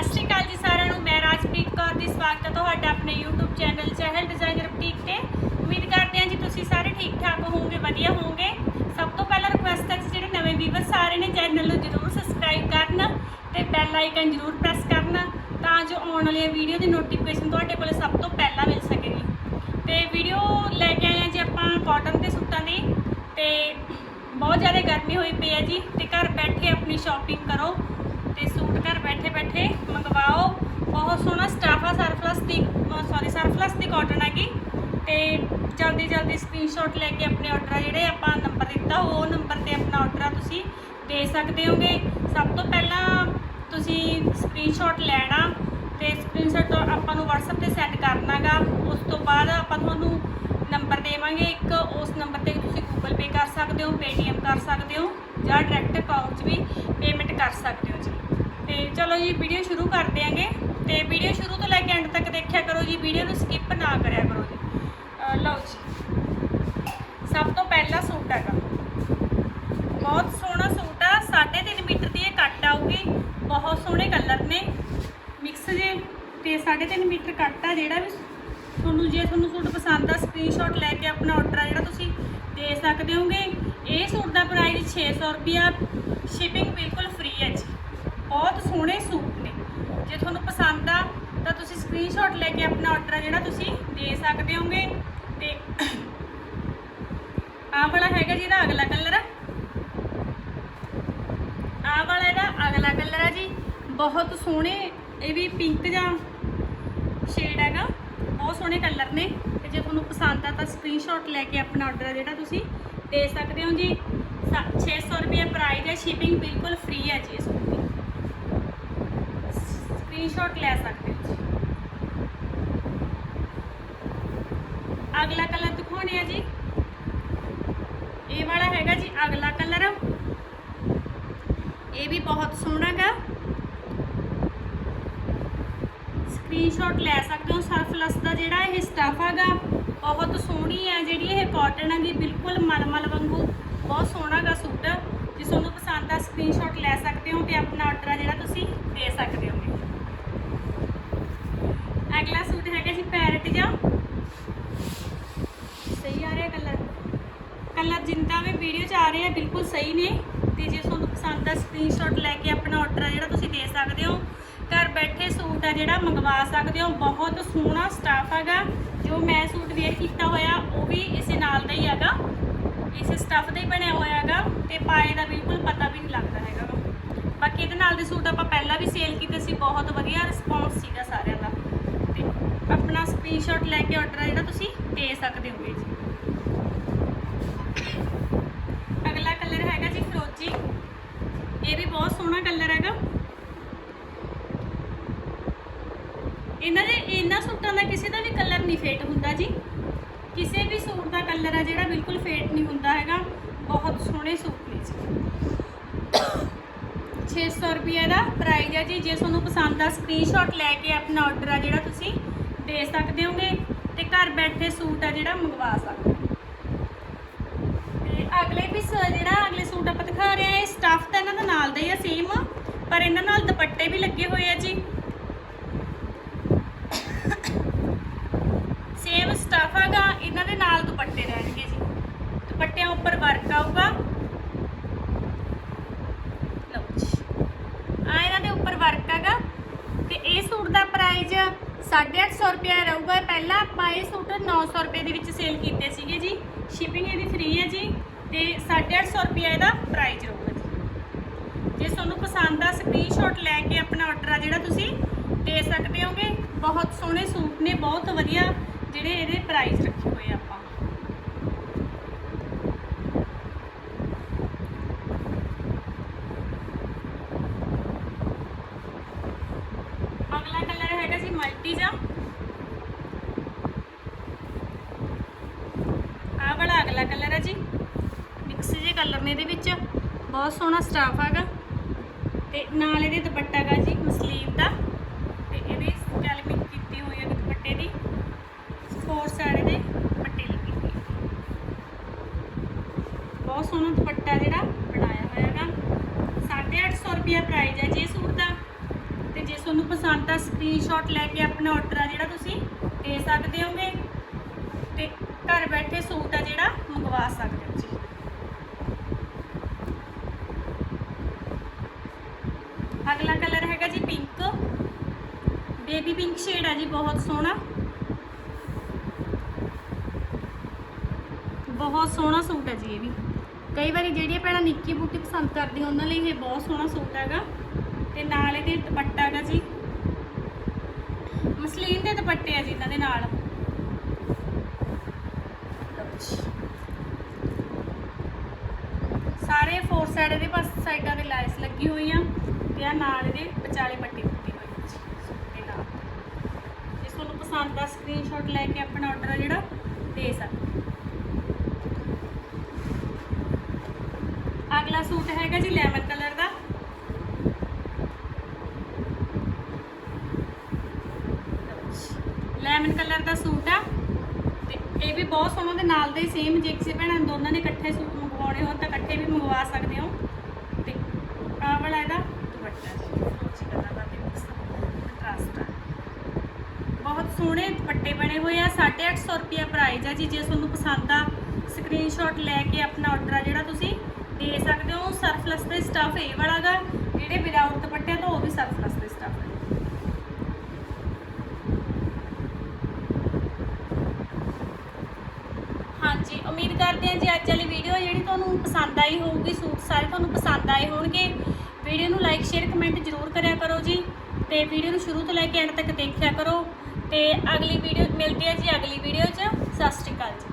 ਸਤਿ ਸ਼੍ਰੀ ਅਕਾਲ ਜੀ ਸਾਰਿਆਂ ਨੂੰ, ਮੈਂ ਰਾਜਪ੍ਰੀਤ ਕੌਰ ਦੀ ਸਵਾਗਤ ਹੈ ਤੁਹਾਡਾ ਆਪਣੇ YouTube channel Chahal designer boutique ਤੇ। ਉਮੀਦ ਕਰਦੇ ਹਾਂ ਜੀ ਤੁਸੀਂ ਸਾਰੇ ਠੀਕ ਠਾਕ ਹੋਵੋਗੇ, ਵਧੀਆ ਹੋਵੋਗੇ। ਸਭ ਤੋਂ ਪਹਿਲਾਂ ਰਿਕੁਐਸਟ ਹੈ ਜਿਹੜੇ ਨਵੇਂ ਵੀਵਰ ਸਾਰੇ ਨੇ ਚੈਨਲ ਨੂੰ ਜਰੂਰ ਸਬਸਕ੍ਰਾਈਬ ਕਰਨ ਤੇ ਬੈਲ ਆਈਕਨ ਜਰੂਰ ਪ੍ਰੈਸ ਕਰਨ ਤਾਂ ਜੋ ਆਉਣ ਵਾਲੀਆਂ ਵੀਡੀਓ ਦੀ ਨੋਟੀਫਿਕੇਸ਼ਨ ਤੁਹਾਡੇ ਕੋਲ ਸਭ ਤੋਂ ਪਹਿਲਾਂ ਮਿਲ ਸਕੇਗੀ ਤੇ ਵੀਡੀਓ ਲੈ ਕੇ ਆਏ ਹਾਂ ਜੀ ਆਪਾਂ ਕਾਟਨ ਦੇ ਸੂਟਾਂ ਦੀ ਤੇ ਬਹੁਤ ਜ਼ਿਆਦਾ ਗਰਮੀ ਹੋਈ ਪਈ ਹੈ ਜੀ ਤੇ ਘਰ ਬੈਠੇ ਆਪਣੀ ਸ਼ਾਪਿੰਗ ਕਰੋ। ਤੇ ਸੂਟ ਘਰ ਬੈਠੇ ਬੈਠੇ ਮੰਗਵਾਓ। ਬਹੁਤ ਸੋਹਣਾ ਸਟਾਫ ਆ ਸਰਫਲਸ ਦੀ ਸੌਰੀ ਸਰਫਲਸ ਦੀ ਕਾਟਨ ਹੈਗੀ। ਤੇ ਜਲਦੀ ਜਲਦੀ ਸਕਰੀਨਸ਼ਾਟ ਲੈ ਕੇ ਆਪਣੇ ਆਰਡਰ ਜਿਹੜੇ ਆਪਾਂ ਨੰਬਰ ਦਿੱਤਾ, ਉਹ ਨੰਬਰ ਤੇ ਆਪਣਾ ਆਰਡਰ ਤੁਸੀਂ ਦੇ ਸਕਦੇ ਹੋਗੇ। ਸਭ ਤੋਂ ਪਹਿਲਾਂ ਤੁਸੀਂ ਸਕਰੀਨਸ਼ਾਟ ਲੈਣਾ ਤੇ ਸਕਰੀਨਸ਼ਾਟ ਆਪਾਂ ਨੂੰ WhatsApp ਤੇ ਸੈਂਡ ਕਰਨਾਗਾ। ਉਸ ਤੋਂ ਬਾਅਦ ਆਪਾਂ ਤੁਹਾਨੂੰ ਨੰਬਰ ਦੇਵਾਂਗੇ। ਇੱਕ, ਉਸ ਨੰਬਰ ਤੇ ਤੁਸੀਂ Google Pay ਕਰ ਸਕਦੇ ਹੋ, Paytm ਕਰ ਸਕਦੇ ਹੋ। ਜਾਂ ਡਾਇਰੈਕਟ ਅਕਾਊਂਟ 'ਚ ਵੀ ਪੇਮੈਂਟ ਕਰ ਸਕਦੇ ਹੋ ਜੀ। ਤੇ ਚਲੋ ਜੀ ਵੀਡੀਓ ਸ਼ੁਰੂ ਕਰ ਦਿਆਂਗੇ ਤੇ ਵੀਡੀਓ ਸ਼ੁਰੂ ਤੋਂ ਲੈ ਕੇ ਐਂਡ ਤੱਕ ਦੇਖਿਆ ਕਰੋ ਜੀ। ਵੀਡੀਓ ਨੂੰ ਸਕਿਪ ਨਾ ਕਰਿਆ ਕਰੋ ਜੀ। ਲਓ ਜੀ। ਸਭ ਤੋਂ ਪਹਿਲਾ ਸੂਟ ਹੈਗਾ। ਬਹੁਤ ਸੋਹਣਾ ਸੂਟ ਆ। 3.5 ਮੀਟਰ ਦੀ ਇਹ ਕੱਟ ਆਊਗੀ। ਬਹੁਤ ਸੋਹਣੇ ਕਲਰ ਨੇ। ਮਿਕਸ ਜੇ। ਤੇ 3.5 ਮੀਟਰ ਕੱਟ ਆ ਜਿਹੜਾ ਵੀ ਤੁਹਾਨੂੰ ਜੇ ਤੁਹਾਨੂੰ ਸੂਟ ਪਸੰਦ ਆ ਸਕਰੀਨਸ਼ਾਟ ਲੈ ਕੇ ਆਪਣਾ ਆਰਡਰ ਆ ਜਿਹੜਾ ਤੁਸੀਂ ਦੇ ਸਕਦੇ ਹੋਗੇ। ਇਹ ਸੂਟ ਦਾ ਪ੍ਰਾਈਸ 600 ਰੁਪਿਆ ਸ਼ਿਪਿੰਗ ਬਿਲਕੁਲ ਫ੍ਰੀ ਹੈ ਜੀ। ਬਹੁਤ ਸੋਹਣੇ ਸੂਟ ਨੇ। ਜੇ ਤੁਹਾਨੂੰ ਪਸੰਦ ਆ, ਤਾਂ ਤੁਸੀਂ ਸਕਰੀਨਸ਼ਾਟ ਲੈ ਕੇ ਆਪਣਾ ਆਰਡਰ ਆ ਜਿਹੜਾ ਤੁਸੀਂ ਦੇ ਸਕਦੇ ਹੋਗੇ। ਤੇ ਆਹ ਵਾਲਾ ਹੈਗਾ ਜੀ ਇਹਦਾ ਅਗਲਾ ਕਲਰ ਆਹ ਵਾਲਾ ਇਹਦਾ ਅਗਲਾ ਕਲਰ ਆ ਜੀ। ਬਹੁਤ ਸੋਹਣੇ, ਇਹ ਵੀ ਪਿੰਕ ਜਾਂ ਸ਼ੇਡ ਹੈਗਾ। ਬਹੁਤ ਸੋਹਣੇ ਕਲਰ ਨੇ ਤੇ ਜੇ ਤੁਹਾਨੂੰ ਪਸੰਦ ਆ ਤਾਂ ਸਕਰੀਨਸ਼ਾਟ ਲੈ ਕੇ ਆਪਣਾ ਆਰਡਰ ਜਿਹੜਾ ਤੁਸੀਂ ਦੇ ਸਕਦੇ ਹੋ ਜੀ। ਸਾ- 600 ਰੁਪਏ ਪ੍ਰਾਈਸ ਹੈ ਸ਼ਿਪਿੰਗ ਬਿਲਕੁਲ ਫ੍ਰੀ ਹੈ ਜੀ ਇਸ ਦੀ ਸਕਰੀਨਸ਼ਾਟ ਲੈ ਸਕਦੇ ਹੋ ਜੀ। ਅਗਲਾ ਕਲਰ ਦਿਖਾਉਣੇ ਆ ਜੀ। ਇਹ ਵਾਲਾ ਹੈਗਾ ਜੀ ਅਗਲਾ ਕਲਰ ਇਹ ਵੀ ਬਹੁਤ ਸੋਹਣਾ ਗਾ। ਸਕਰੀਨਸ਼ਾਟ ਲੈ ਸਕਦੇ ਹੋ ਸਰਫਲਸ ਦਾ ਜਿਹੜਾ ਇਹ ਸਟਫ ਹੈਗਾ। ਬਹੁਤ ਸੋਹਣੀ ਹੈ ਜਿਹੜੀ ਇਹ ਕਾਟਨ ਹੈਗੀ, ਬਿਲਕੁਲ ਮਲਮਲ ਵਾਂਗੂ। ਬਹੁਤ ਸੋਹਣਾ ਗਾ ਸੂਟ ਜੇ ਤੁਹਾਨੂੰ ਪਸੰਦ ਆ ਸਕਰੀਨਸ਼ਾਟ ਲੈ ਸਕਦੇ ਹੋ ਤੇ ਆਪਣਾ ਆਰਡਰ ਜਿਹੜਾ ਤੁਸੀਂ ਦੇ ਸਕਦੇ ਹੋ। ਅਗਲਾ ਸੂਟ ਹੈਗਾ ਜੀ ਪੈਰਟ ਜਾਂ ਸਹੀ ਆ ਰਿਹਾ ਕਲਰ ਕਲਰ ਜਿੰਦਾ ਵੀ ਵੀਡੀਓ 'ਚ ਆ ਰਹੇ ਆ, ਬਿਲਕੁਲ ਸਹੀ ਨੇ। ਤੇ ਜੇ ਤੁਹਾਨੂੰ ਪਸੰਦ ਆ ਸਕਰੀਨਸ਼ਾਟ ਲੈ ਕੇ ਆਪਣਾ ਆਰਡਰ ਜਿਹੜਾ ਤੁਸੀਂ ਦੇ ਸਕਦੇ ਹੋ। ਬੈਠੇ ਸੂਟ ਆ ਜਿਹੜਾ ਮੰਗਵਾ ਸਕਦੇ ਹੋ। ਬਹੁਤ ਸੋਹਣਾ ਸਟਾਫ ਹੈਗਾ। ਜੋ ਮੈਂ ਸੂਟ ਵੇਅਰ ਕੀਤਾ ਹੋਇਆ, ਉਹ ਵੀ ਇਸੇ ਨਾਲ ਦਾ ਹੀ ਹੈਗਾ। ਇਸੇ ਸਟਾਫ ਦਾ ਹੀ ਬਣਿਆ ਹੋਇਆ ਹੈਗਾ। ਤੇ ਪਾਏ ਦਾ ਬਿਲਕੁਲ ਪਤਾ ਵੀ ਨਹੀਂ ਲੱਗਦਾ ਹੈਗਾ ਬਾਕੀ ਇਹਦੇ ਨਾਲ ਦੇ ਸੂਟ ਆਪਾਂ ਪਹਿਲਾਂ ਵੀ ਸੇਲ ਕੀਤੇ ਸੀ। ਬਹੁਤ ਵਧੀਆ ਰਿਸਪੌਂਸ ਸੀਗਾ ਸਾਰਿਆਂ ਦਾ। ਤੇ ਆਪਣਾ ਸਕਰੀਨਸ਼ਾਟ ਲੈ ਕੇ ਆਰਡਰ ਜਿਹੜਾ ਤੁਸੀਂ ਦੇ ਸਕਦੇ ਹੋਗੇ ਜੀ। ਅਗਲਾ ਕਲਰ ਹੈਗਾ ਜੀ ਫਰੋਜੀ ਇਹ ਵੀ ਬਹੁਤ ਸੋਹਣਾ ਕਲਰ ਹੈਗਾ। ਇਹਨਾਂ ਦੇ ਇਹਨਾਂ ਸੂਟਾਂ ਦਾ ਕਿਸੇ ਦਾ ਵੀ ਕਲਰ ਨਹੀਂ ਫੇਟ ਹੁੰਦਾ ਜੀ। ਕਿਸੇ ਵੀ ਸੂਟ ਦਾ ਕਲਰ ਆ ਜਿਹੜਾ ਬਿਲਕੁਲ ਫੇਟ ਨਹੀਂ ਹੁੰਦਾ ਹੈਗਾ। ਬਹੁਤ ਸੋਹਣੇ ਸੂਟ ਨੇ ਜੀ। 600 ਰੁਪਏ ਦਾ ਪ੍ਰਾਈਸ ਹੈ ਜੀ। ਜੇ ਤੁਹਾਨੂੰ ਪਸੰਦ ਆ ਸਕਰੀਨਸ਼ਾਟ ਲੈ ਕੇ ਆਪਣਾ ਆਰਡਰ ਆ ਜਿਹੜਾ ਤੁਸੀਂ ਦੇ ਸਕਦੇ ਹੋਗੇ ਤੇ ਘਰ ਬੈਠੇ ਸੂਟ ਆ ਜਿਹੜਾ ਮੰਗਵਾ ਸਕਦੇ ਹੋ। ਤੇ ਅਗਲੇ ਵੀ ਜਿਹੜਾ ਅਗਲੇ ਸੂਟ ਆਪਾਂ ਦਿਖਾ ਰਹੇ ਆ, ਇਹ ਸਟਫ ਤਾਂ ਇਹਨਾਂ ਦਾ ਨਾਲ ਦਾ ਹੀ ਆ ਸੇਮ ਪਰ ਇਹਨਾਂ ਨਾਲ ਦੁਪੱਟੇ ਵੀ ਲੱਗੇ ਹੋਏ ਆ ਜੀ ਸੇਮ ਸਟਫ ਹੈਗਾ ਇਹਨਾਂ ਦੇ ਨਾਲ ਦੁਪੱਟੇ ਰਹਿਣਗੇ ਜੀ ਦੁਪੱਟਿਆਂ ਉੱਪਰ ਵਰਕ ਆਊਗਾ ਲਓ ਜੀ ਆ ਇਹਨਾਂ ਦੇ ਉੱਪਰ ਵਰਕ ਹੈਗਾ ਤੇ ਇਹ ਸੂਟ ਦਾ ਪ੍ਰਾਈਸ 850 ਰੁਪਏ ਰਹੂਗਾ ਪਹਿਲਾਂ ਆਪਾਂ ਇਹ ਸੂਟ 900 ਰੁਪਏ ਦੇ ਵਿੱਚ ਸੇਲ ਕੀਤੇ ਸੀਗੇ ਜੀ। ਸ਼ਿਪਿੰਗ ਇਹਦੀ ਫ੍ਰੀ ਹੈ ਜੀ ਤੇ 850 ਰੁਪਏ ਇਹਦਾ ਪ੍ਰਾਈਸ ਰਹੂਗਾ ਜੀ। ਜੇ ਤੁਹਾਨੂੰ ਪਸੰਦ ਆ ਸਕਰੀਨਸ਼ਾਟ ਲੈ ਕੇ ਆਪਣਾ ਆਰਡਰ ਆ ਜਿਹੜਾ ਤੁਸੀਂ ਦੇ ਸਕਦੇ ਹੋਗੇ। ਬਹੁਤ ਸੋਹਣੇ ਸੂਟ ਨੇ, ਬਹੁਤ ਵਧੀਆ ਜਿਹੜੇ ਇਹਦੇ ਪ੍ਰਾਈਸ ਰੱਖੇ ਹੋਏ ਆਪਾਂ। ਅਗਲਾ ਕਲਰ ਹੈਗਾ ਜੀ ਮਲਟੀ ਜਾ ਆਹ ਵਾਲਾ ਅਗਲਾ ਕਲਰ ਹੈ ਜੀ। ਮਿਕਸ ਜੇ ਕਲਰ ਨੇ ਇਹਦੇ ਵਿੱਚ। ਬਹੁਤ ਸੋਹਣਾ ਸਟਾਫ ਹੈਗਾ। ਤੇ ਨਾਲ ਇਹਦੇ ਦੁਪੱਟਾ ਹੈਗਾ ਜੀ, ਮਸਲੀਨ ਦਾ। ਤੇ ਇਹਦੇ ਸਕੈਲਪਿੰਗ ਕੀਤੀ ਹੋਈ ਹੈ ਦੁਪੱਟੇ ਦੀ। ਫੋਰ ਸਾਈਡ ਦੇ ਪੱਟੀ ਲੱਗੇ ਹੋਏ ਬਹੁਤ ਸੋਹਣਾ ਦੁਪੱਟਾ ਜਿਹੜਾ ਬਣਾਇਆ ਹੋਇਆ ਹੈਗਾ। 850 ਰੁਪਿਆ ਪ੍ਰਾਈਸ ਹੈ ਜੀ ਸੂਟ ਦਾ। ਤੇ ਜੇ ਤੁਹਾਨੂੰ ਪਸੰਦ ਆ ਦਾ ਸਕਰੀਨਸ਼ਾਟ ਲੈ ਕੇ ਆਪਣਾ ਆਰਡਰ ਆ ਜਿਹੜਾ ਤੁਸੀਂ ਦੇ ਸਕਦੇ ਹੋਗੇ। ਤੇ ਘਰ ਬੈਠੇ ਸੂਟ ਆ ਜਿਹੜਾ ਮੰਗਵਾ ਸਕਦੇ ਹੋ ਜੀ। ਅਗਲਾ ਕਲਰ ਹੈਗਾ ਜੀ ਪਿੰਕ ਬੇਬੀ ਪਿੰਕ ਸ਼ੇਡ ਆ ਜੀ, ਬਹੁਤ ਸੋਹਣਾ। ਬਹੁਤ ਸੋਹਣਾ ਸੂਟ ਹੈ ਜੀ ਇਹ ਵੀ। ਕਈ ਵਾਰੀ ਜਿਹੜੀਆਂ ਭੈਣਾਂ ਨਿੱਕੀ ਬੂਟੀ ਪਸੰਦ ਕਰਦੀਆਂ, ਉਹਨਾਂ ਲਈ ਇਹ ਬਹੁਤ ਸੋਹਣਾ ਸੂਟ ਹੈਗਾ। ਤੇ ਨਾਲ ਇਹਦੇ ਦੁਪੱਟਾ ਹੈਗਾ ਜੀ। ਮਸਲੀਨ ਦੇ ਦੁਪੱਟੇ ਆ ਜੀ ਇਹਨਾਂ ਦੇ ਨਾਲ ਸਾਰੇ ਫੋਰ ਸਾਈਡ ਦੇ ਪਾਸ ਸਾਈਡਾਂ ਤੇ ਲਾਈਸ ਲੱਗੀ ਹੋਈ ਆ ਤੇ ਆ ਨਾਲ ਇਹਦੇ ਵਿਚਾਲੇ ਪੱਟੀ ਦਿੱਤੀ ਹੋਈ ਹੈ ਜੀ ਨਾਲ। ਜੇ ਤੁਹਾਨੂੰ ਪਸੰਦ ਆ ਸਕਰੀਨਸ਼ਾਟ ਲੈ ਕੇ ਆਪਣਾ ਆਰਡਰ ਜਿਹੜਾ, ਦੇ ਸਕਦੇ ਅਗਲਾ ਸੂਟ ਹੈਗਾ ਜੀ ਲੈਮਨ ਕਲਰ ਦਾ। ਲੈਮਨ ਕਲਰ ਦਾ ਸੂਟ ਆ। ਤੇ ਇਹ ਵੀ ਬਹੁਤ ਸੋਹਣਾ ਦੇ ਨਾਲ ਦੇ ਸੇਮ ਜੇ ਕਿਸੇ ਭੈਣਾਂ ਦੋਨਾਂ ਨੇ ਇਕੱਠੇ ਸੂਟ ਮੰਗਵਾਉਣੇ ਹੋਣ ਤਾਂ ਇਕੱਠੇ ਵੀ ਮੰਗਵਾ ਸਕਦੇ ਹੋ ਤੇ ਆਹ ਵਾਲਾ ਇਹਦਾ ਦੁਪੱਟਾ ਜੀ ਰੋਜੀ ਕਲਰ ਦਾ ਤੇ ਕੰਟਰਾਸਟ ਆ ਬਹੁਤ ਸੋਹਣੇ ਦੁਪੱਟੇ ਬਣੇ ਹੋਏ ਆ 850 ਰੁਪਿਆ ਪ੍ਰਾਈਸ ਆ ਜੀ, ਜੇ ਤੁਹਾਨੂੰ ਪਸੰਦ ਆ ਸਕਰੀਨਸ਼ਾਟ ਲੈ ਕੇ ਆਪਣਾ ਆਰਡਰ ਆ ਜਿਹੜਾ ਤੁਸੀਂ ਦੇ ਸਕਦੇ ਹੋ। ਸਰਫਲਸ ਦੇ ਸਟਫ ਇਹ ਵਾਲਾਗਾ ਜਿਹੜੇ ਵਿਦਆਊਟ ਦੁਪੱਟੇ ਆ ਉਹ ਵੀ ਸਰਫਲਸ ਦੇ ਸਟਫ ਹੈ ਹਾਂਜੀ, ਉਮੀਦ ਕਰਦੇ ਹਾਂ ਜੀ ਅੱਜ ਵਾਲੀ ਵੀਡੀਓ ਜਿਹੜੀ ਤੁਹਾਨੂੰ ਪਸੰਦ ਆਈ ਹੋਊਗੀ, ਸੂਟ ਸਾਰੇ ਤੁਹਾਨੂੰ ਪਸੰਦ ਆਏ ਹੋਣਗੇ। ਵੀਡੀਓ ਨੂੰ ਲਾਈਕ ਸ਼ੇਅਰ ਕਮੈਂਟ ਜ਼ਰੂਰ ਕਰਿਆ ਕਰੋ ਜੀ ਤੇ ਵੀਡੀਓ ਨੂੰ ਸ਼ੁਰੂ ਤੋਂ ਲੈ ਕੇ ਐਂਡ ਤੱਕ ਦੇਖਿਆ ਕਰੋ ਤੇ ਅਗਲੀ ਵੀਡੀਓ ਮਿਲਦੀ ਹੈ ਜੀ ਅਗਲੀ ਵੀਡੀਓ 'ਚ। ਸਤਿ ਸ਼੍ਰੀ ਅਕਾਲ ਜੀ।